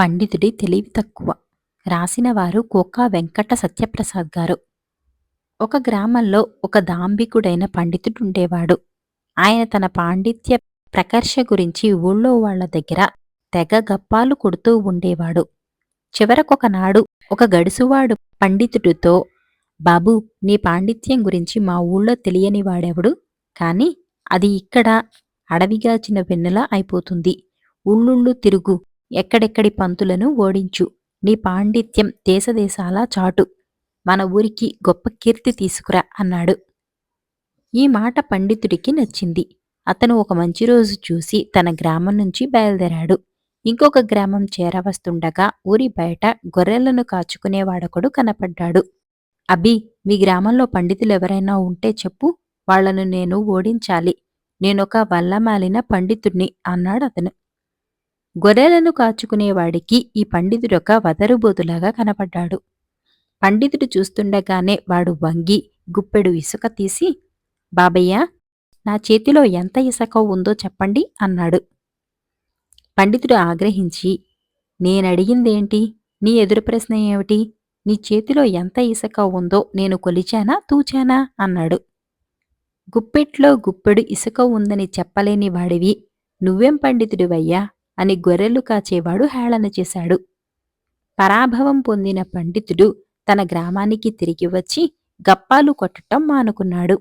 పండితుడి తెలివి తక్కువ. రాసినవారు కోకా వెంకట సత్యప్రసాద్ గారు. ఒక గ్రామంలో ఒక దాంభికుడైన పండితుడుండేవాడు. ఆయన తన పాండిత్య ప్రకర్ష గురించి ఊళ్ళో వాళ్ళ దగ్గర తెగ గప్పాలు కొడుతూ ఉండేవాడు. చివరకొకనాడు ఒక గడుసువాడు పండితుడితో బాబూ నీ పాండిత్యం గురించి మా ఊళ్ళో తెలియని వాడెవడు? కాని అది ఇక్కడ అడవిగాచిన వెన్నెల అయిపోతుంది. ఉళ్ళుళ్ళు తిరుగు. ఎక్కడెక్కడి పంతులను ఓడించు. నీ పాండిత్యం దేశదేశాలా చాటు. మన ఊరికి గొప్ప కీర్తి తీసుకురా అన్నాడు. ఈ మాట పండితుడికి నచ్చింది. అతను ఒక మంచి రోజు చూసి తన గ్రామం నుంచి బయలుదేరాడు. ఇంకొక గ్రామం చేరవస్తుండగా ఊరి బయట గొర్రెలను కాచుకునేవాడొకడు కనపడ్డాడు. అభి మీ గ్రామంలో పండితులు ఎవరైనా ఉంటే చెప్పు వాళ్ళను నేను ఓడించాలి. నేనొక వల్లమాలిన పండితుణ్ణి అన్నాడతను. గొర్రెలను కాచుకునేవాడికి ఈ పండితుడొక వదరుబోతులాగా కనపడ్డాడు. పండితుడు చూస్తుండగానే వాడు వంగి గుప్పెడు ఇసుక తీసి బాబయ్య నా చేతిలో ఎంత ఇసుక ఉందో చెప్పండి అన్నాడు. పండితుడు ఆగ్రహించి నేనడిగిందేంటి? నీ ఎదురు ప్రశ్న ఏమిటి? నీ చేతిలో ఎంత ఇసుక ఉందో నేను కొలిచానా తూచానా? అన్నాడు. గుప్పెట్లో గుప్పెడు ఇసుక ఉందని చెప్పలేని వాడివి నువ్వేం పండితుడివయ్యా? అని గొర్రెలు కాచేవాడు హేళన చేశాడు. పరాభవం పొందిన పండితుడు తన గ్రామానికి తిరిగి వచ్చి గప్పాలు కొట్టటం మానుకున్నాడు.